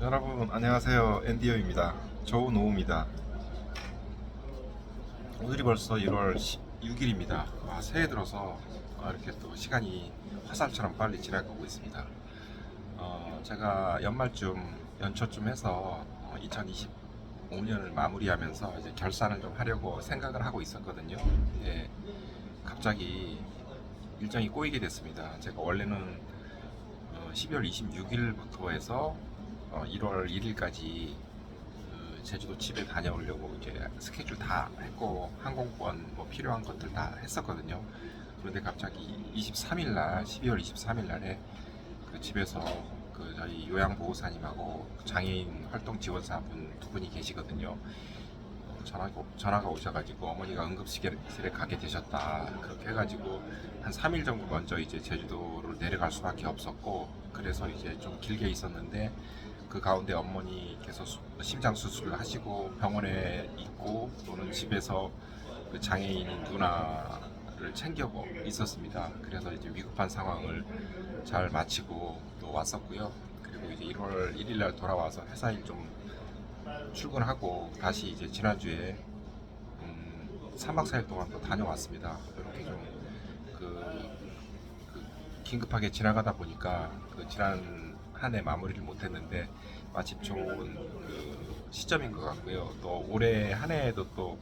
여러분 안녕하세요. 앤디오입니다. 좋은 오후입니다. 오늘이 벌써 1월 6일입니다. 와, 새해 들어서 아, 이렇게 또 시간이 화살처럼 빨리 지나가고 있습니다. 어, 제가 연말쯤 연초쯤 해서 2025년을 마무리하면서 이제 결산을 좀 하려고 생각을 하고 있었거든요. 예, 갑자기 일정이 꼬이게 됐습니다. 제가 원래는 어, 12월 26일부터 해서 어, 1월 1일까지 그 제주도 집에 다녀오려고 이제 스케줄 다 했고 항공권 뭐 필요한 것들 다 했었거든요. 그런데 갑자기 23일 날 12월 23일 날에 그 집에서 그 저희 요양보호사님하고 장애인 활동 지원사 분 두 분이 계시거든요. 어, 전화가, 전화가 오셔가지고 어머니가 응급실에 가게 되셨다. 그렇게 해가지고 한 3일 정도 먼저 이제 제주도를 내려갈 수밖에 없었고 그래서 이제 좀 길게 있었는데 그 가운데 어머니께서 수- 심장 수술을 하시고 병원에 있고 또는 집에서 그 장애인 누나를 챙겨고 있었습니다. 그래서 이제 위급한 상황을 잘 마치고 또 왔었고요. 그리고 이제 1월 1일 날 돌아와서 회사 일 좀 출근하고 다시 이제 지난주에 음, 3박 4일 동안 또 다녀왔습니다. 이렇게 좀그 그 긴급하게 지나가다 보니까 그 지난 한 해 마무리를 못했는데 마침 좋은 그 시점인 것 같고요. 또 올해 한 해에도 또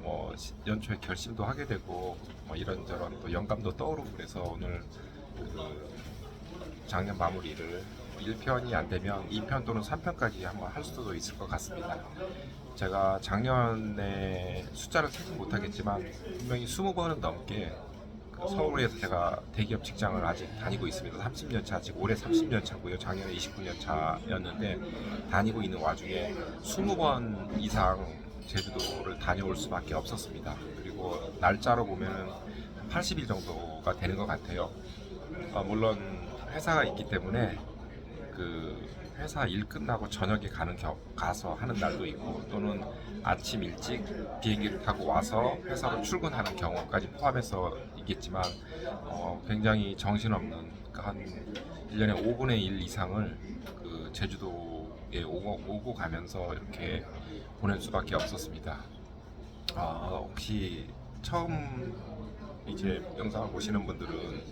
뭐 연초에 결심도 하게 되고 뭐 이런저런 또 영감도 떠오르고 그래서 오늘 그 작년 마무리를 1편이 안 되면 2편 또는 3편까지 한번 할 수도 있을 것 같습니다. 제가 작년에 숫자를 세지 못하겠지만 분명히 20번은 넘게 그 서울에서 제가 대기업 직장을 아직 다니고 있습니다. 30년 차, 아직 올해 30년 차고요. 작년에 29년 차였는데 다니고 있는 와중에 20번 이상 제주도를 다녀올 수밖에 없었습니다. 그리고 날짜로 보면은 80일 정도가 되는 것 같아요. 아, 물론 회사가 있기 때문에 그 회사 일 끝나고 저녁에 가는 겨, 가서 하는 날도 있고 또는 아침 일찍 비행기를 타고 와서 회사로 출근하는 경우까지 포함해서 있겠지만 어, 굉장히 정신없는 그한 1년에 5분의 1 이상을 그 제주도에 오고, 오고 가면서 이렇게 보낼 수밖에 없었습니다. 아, 혹시 처음 이제 영상을 보시는 분들은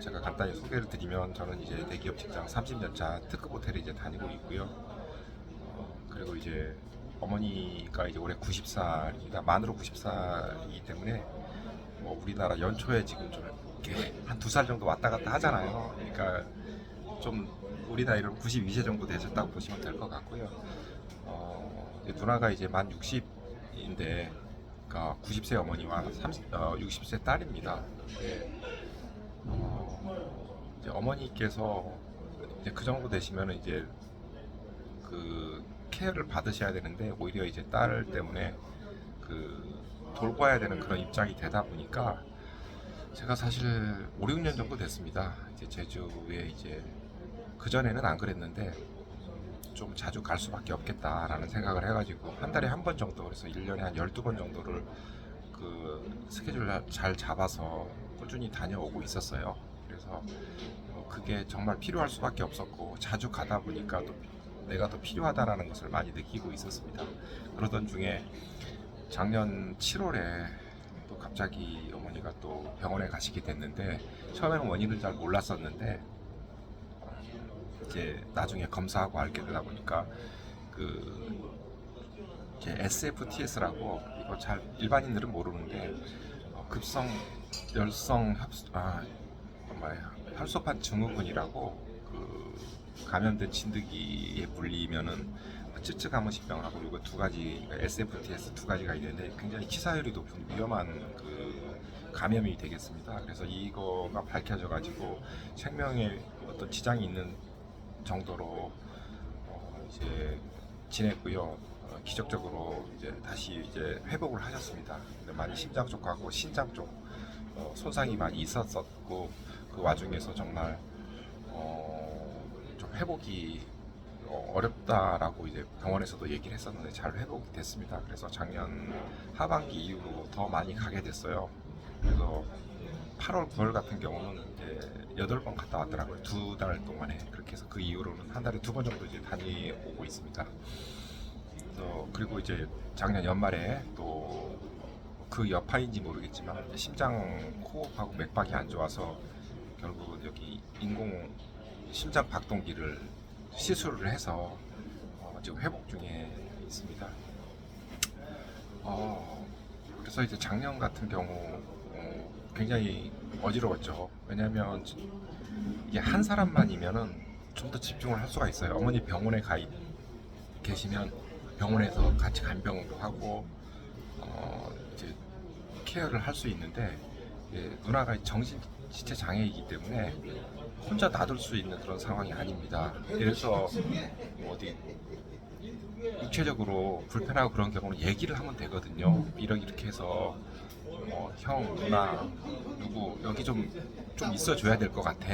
제가 간단히 소개를 드리면 저는 이제 대기업 직장 30년차 특급 호텔에 이제 다니고 있고요. 어, 그리고 이제 어머니가 이제 올해 90살입니다. 만으로 90살이기 때문에 뭐 우리나라 연초에 지금 좀 이렇게 한 두 살 정도 왔다 갔다 하잖아요. 그러니까 좀 우리 나이로 92세 정도 되셨다고 보시면 될 것 같고요. 어, 이제 누나가 이제 만 60인데 그러니까 90세 어머니와 30, 어, 60세 딸입니다. 네. 어, 이제 어머니께서 이제 그 정도 되시면 이제 그 케어를 받으셔야 되는데 오히려 이제 딸 때문에 그 돌봐야 되는 그런 입장이 되다 보니까 제가 사실 5, 6년 정도 됐습니다. 이제 제주에 이제 그 전에는 안 그랬는데 좀 자주 갈 수밖에 없겠다라는 생각을 해가지고 한 달에 한 번 정도 그래서 1년에 한 12번 정도를 그 스케줄을 잘 잡아서 꾸준히 다녀오고 있었어요. 그래서 어, 그게 정말 필요할 수밖에 없었고 자주 가다 보니까 또 내가 더 필요하다라는 것을 많이 느끼고 있었습니다. 그러던 중에 작년 7월에 또 갑자기 어머니가 또 병원에 가시게 됐는데 처음에는 원인을 잘 몰랐었는데 이제 나중에 검사하고 알게 되다 보니까 그 SFTS라고 이거 잘 일반인들은 모르는데 어, 급성 열성 협 아, 뭐야 혈소판 증후군이라고 그 감염된 진드기에 물리면은 찌찌가무 신병하고 이거 두 가지 SFTS 두 가지가 있는데 굉장히 치사율이 높은 위험한 그 감염이 되겠습니다. 그래서 이거가 밝혀져 가지고 생명에 어떤 지장이 있는 정도로 어, 이제 지냈고요. 어, 기적적으로 이제 다시 이제 회복을 하셨습니다. 근데 많이 심장 쪽하고 신장 쪽 어, 손상이 많이 있었었고 그 와중에서 정말 어, 좀 회복이 어, 어렵다라고 이제 병원에서도 얘기를 했었는데 잘 회복이 됐습니다. 그래서 작년 하반기 이후로 더 많이 가게 됐어요. 그래서 8월, 9월 같은 경우는 이제 여덟 번 갔다 왔더라고요. 두 달 동안에 그렇게 해서 그 이후로는 한 달에 두 번 정도 이제 다녀오고 있습니다. 그래서 그리고 이제 작년 연말에 또 그 여파인지 모르겠지만 심장 호흡하고 맥박이 안 좋아서 결국은 여기 인공 심장 박동기를 시술을 해서 어, 지금 회복 중에 있습니다. 어, 그래서 이제 작년 같은 경우 어, 굉장히 어지러웠죠. 왜냐하면 이게 한 사람만이면은 좀 더 집중을 할 수가 있어요. 어머니 병원에 가 있, 계시면 병원에서 같이 간병도 하고 어, 이제 케어를 할 수 있는데 예, 누나가 정신 지체 장애이기 때문에 혼자 놔둘 수 있는 그런 상황이 아닙니다. 그래서 뭐 어디 육체적으로 불편하고 그런 경우는 얘기를 하면 되거든요. 이렇게 이렇게 해서 어, 형, 누나, 누구 여기 좀 좀 있어줘야 될 것 같아.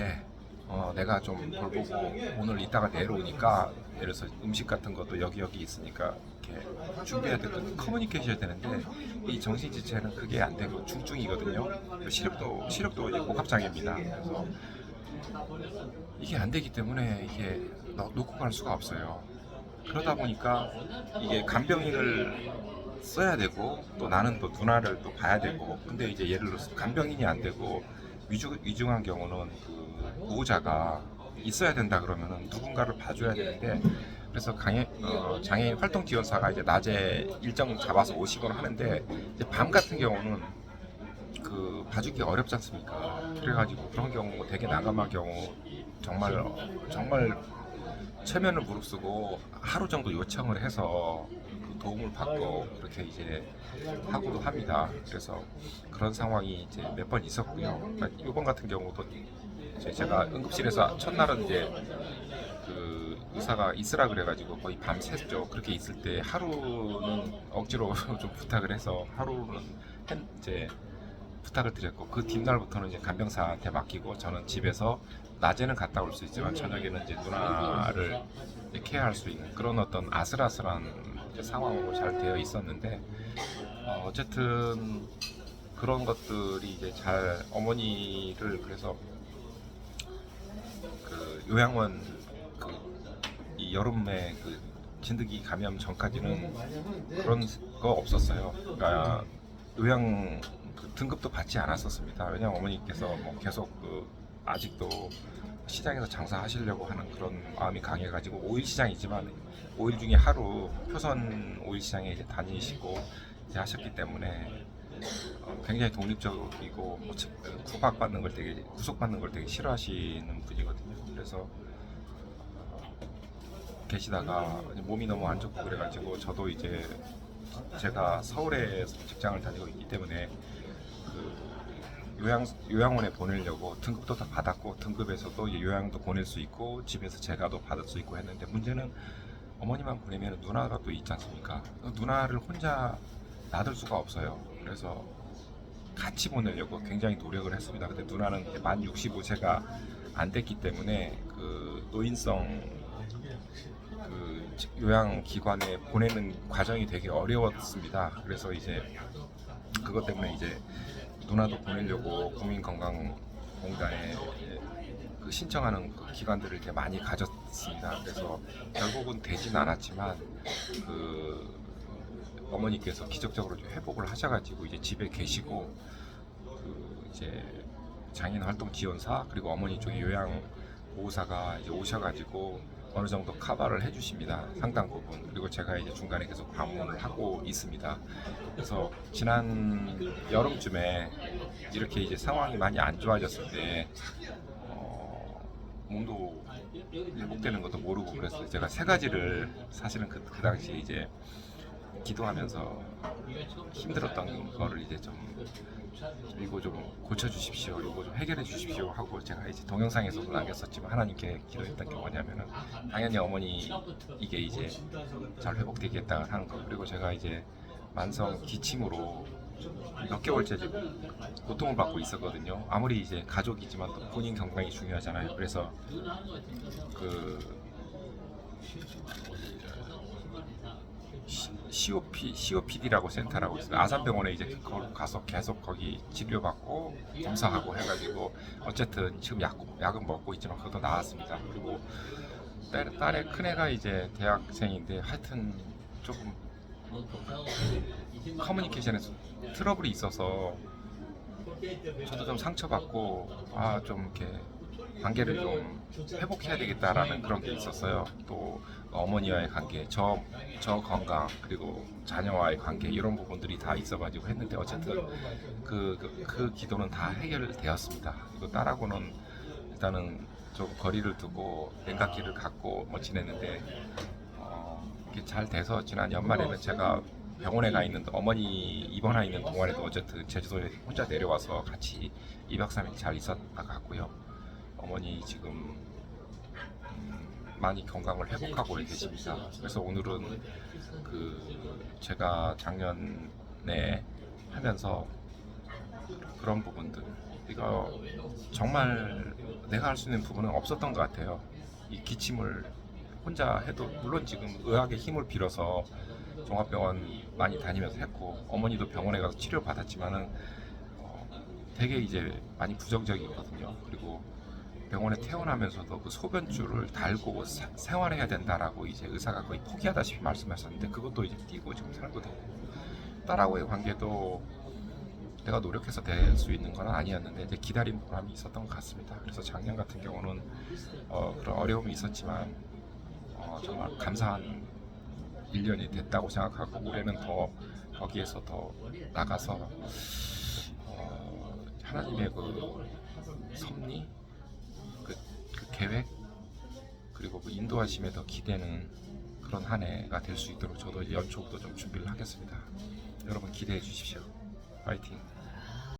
어, 내가 좀 돌보고 오늘 이따가 내려오니까 예를 들어서 음식 같은 것도 여기 여기 있으니까 이렇게 준비해야 되고 커뮤니케이션이 되는데 이 정신 지체는 그게 안 되고 중증이거든요. 시력도 시력도 이제 복합장애입니다. 그래서 이게 안 되기 때문에 이게 놓- 놓고 갈 수가 없어요. 그러다 보니까 이게 간병인을 써야 되고 또 나는 또 누나를 또 봐야 되고 근데 이제 예를 들어서 간병인이 안 되고 위중, 위중한 경우는 그 보호자가 있어야 된다 그러면은 누군가를 봐줘야 되는데 그래서 강해, 어, 장애인 활동 지원사가 이제 낮에 일정 잡아서 오시곤 하는데 이제 밤 같은 경우는 그 봐주기 어렵지 않습니까? 그래가지고 그런 경우 되게 난감한 경우 정말 정말 최면을 무릅쓰고 하루 정도 요청을 해서 그 도움을 받고 그렇게 이제 하고도 합니다. 그래서 그런 상황이 이제 몇 번 있었고요. 그러니까 이번 같은 경우도 이 제 제가 응급실에서 첫날은 이제 그 의사가 있으라 그래가지고 거의 밤샜죠. 그렇게 있을 때 하루는 억지로 좀 부탁을 해서 하루는 했- 이제 부탁을 드렸고 그 뒷날부터는 이제 간병사한테 맡기고 저는 집에서 낮에는 갔다 올 수 있지만 저녁에는 이제 누나를 이제 케어할 수 있는 그런 어떤 아슬아슬한 상황으로 잘 되어 있었는데 어, 어쨌든 그런 것들이 이제 잘 어머니를 그래서 그 요양원 그 이 여름에 그 진드기 감염 전까지는 그런 거 없었어요. 그러니까 요양 그 등급도 받지 않았었습니다. 왜냐면 어머니께서 뭐 계속 그 아직도 시장에서 장사하시려고 하는 그런 마음이 강해가지고 오일 시장이지만 오일 중에 하루 표선 오일 시장에 이제 다니시고 이제 하셨기 때문에 어, 굉장히 독립적이고 뭐 치- 그 구박받는 걸 되게 구속받는 걸 되게 싫어하시는 분이거든요. 그래서 어, 계시다가 몸이 너무 안 좋고 그래가지고 저도 이제 제가 서울에 직장을 다니고 있기 때문에 그 요양 요양원에 보내려고 등급도 다 받았고 등급에서도 요양도 보낼 수 있고 집에서 제가도 받을 수 있고 했는데 문제는 어머니만 보내면 누나가 또 있지 않습니까? 그 누나를 혼자 놔둘 수가 없어요. 그래서 같이 보내려고 굉장히 노력을 했습니다. 근데 누나는 만 65세가 안 됐기 때문에 그 노인성 그 요양 기관에 보내는 과정이 되게 어려웠습니다. 그래서 이제 그것 때문에 이제 누나도 보내려고 국민건강공단에 그 신청하는 그 기관들을 이제 많이 가졌습니다. 그래서 결국은 되진 않았지만 그 어머니께서 기적적으로 좀 회복을 하셔가지고 이제 집에 계시고 그 이제 장애인 활동 지원사 그리고 어머니 쪽에 요양 보호사가 이제 오셔가지고 어느 정도 커버를 해주십니다. 상당 부분. 그리고 제가 이제 중간에 계속 방문을 하고 있습니다. 그래서 지난 여름쯤에 이렇게 이제 상황이 많이 안 좋아졌을 때 어, 몸도 회복되는 것도 모르고 그래서 제가 세 가지를 사실은 그, 그 당시에 이제 기도하면서 힘들었던 거를 이제 좀 이거 좀 고쳐주십시오, 이거 좀 해결해 주십시오 하고 제가 이제 동영상에서도 남겼었지만 하나님께 기도했던 게 뭐냐면은 당연히 어머니 이게 이제 잘 회복되겠다 하는 거 그리고 제가 이제 만성 기침으로 몇 개월째 지금 고통을 받고 있었거든요. 아무리 이제 가족이지만 또 본인 건강이 중요하잖아요. 그래서 그 시- COP, COPD라고 센터라고 있어요. 아산병원에 이제 가서 계속 거기 치료받고 검사하고 해가지고 어쨌든 지금 약, 약은 먹고 있지만 그것도 나았습니다. 그리고 딸, 딸의 큰애가 이제 대학생인데 하여튼 조금 커뮤니케이션에서 트러블이 있어서 저도 좀 상처받고 아 좀 이렇게 관계를 좀 회복해야 되겠다라는 그런 게 있었어요. 또 어머니와의 관계, 저, 저 건강 그리고 자녀와의 관계 이런 부분들이 다 있어가지고 했는데 어쨌든 그, 그, 그 기도는 다 해결되었습니다. 그리고 딸하고는 일단은 좀 거리를 두고 냉각기를 갖고 뭐 지냈는데 어, 이게 잘 돼서 지난 연말에는 제가 병원에 가 있는 어머니 입원하 있는 동안에도 어쨌든 제주도에 혼자 내려와서 같이 2박 3일 잘 있었다 갔고요. 어머니 지금 음, 많이 건강을 회복하고 계십니다. 그래서 오늘은 그 제가 작년에 하면서 그런 부분들 이거 정말 내가 할 수 있는 부분은 없었던 것 같아요. 이 기침을 혼자 해도 물론 지금 의학의 힘을 빌어서 종합병원 많이 다니면서 했고 어머니도 병원에 가서 치료 받았지만은 어, 되게 이제 많이 부정적이거든요. 그리고 병원에 퇴원하면서도 그 소변줄을 달고 사- 생활해야 된다라고 이제 의사가 거의 포기하다시피 말씀하셨는데 그것도 이제 띄고 지금 살고 되고 딸하고의 관계도 내가 노력해서 될 수 있는 건 아니었는데 이제 기다린 보람이 있었던 것 같습니다. 그래서 작년 같은 경우는 어, 그런 어려움이 있었지만 어, 정말 감사한 1년이 됐다고 생각하고 올해는 더 거기에서 더 나가서 어, 하나님의 그 섭리, 계획 그리고 그 인도하심에 더 기대는 그런 한 해가 될 수 있도록 저도 연초부터 좀 준비를 하겠습니다. 여러분 기대해 주십시오. 파이팅!